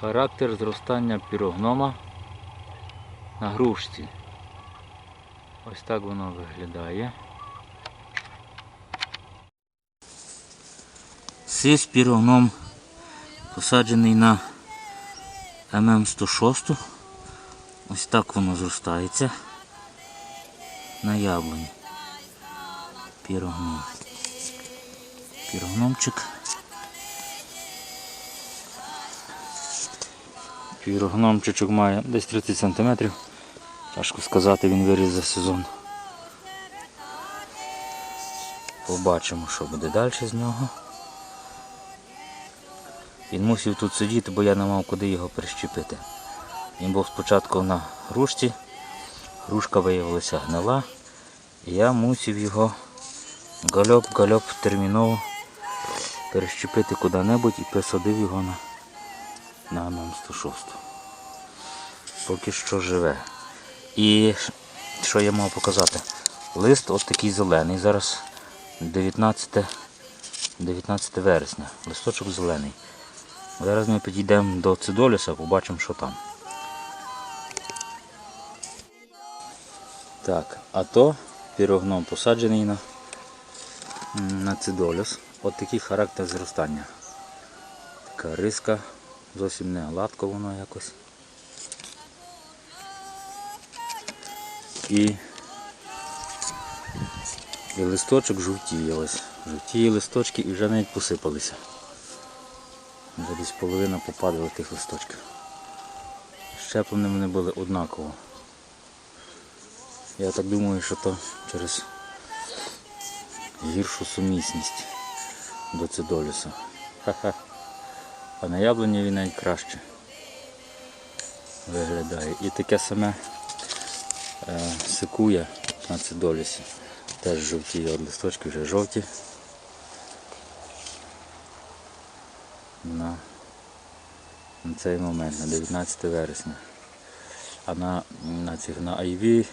Характер зростання пірогнома на грушці. Ось так воно виглядає. Сис пірогном посаджений на ММ106. Ось так воно зростається на яблуні. Пірогном. Пірогномчик. Пірогномчичок має десь 30 см. Тяжко сказати, він виріс за сезон. Побачимо, що буде далі з нього. Він мусив тут сидіти, бо я не мав куди його прищепити. Він був спочатку на грушці, грушка виявилася гнила, і я мусив його гальоп-гальоп терміново перещепити куди-небудь і посадив його на, на ММ106. Поки що живе. І що я мав показати? Лист от такий зелений. Зараз 19, 19 вересня. Листочок зелений. Зараз ми підійдемо до цидоліса, побачимо, що там. Так, а то пірогном посаджений на, на цидоліс. От такий характер зростання. Така риска, зовсім не гладко воно якось. І, і листочок жовтіє ось. Жовтіє листочки і вже навіть посипалися. Вже десь половина попадала тих листочків. Щеплені вони були однаково. Я так думаю, що то через гіршу сумісність до цидолюса. Ха-ха. А на яблуні він навіть краще виглядає. І таке саме е, сикує на цидолюсі. Теж жовті листочки вже жовті. На, на цей момент, на 19 вересня. А на, на цих на айві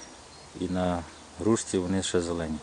і на грушці вони ще зелені.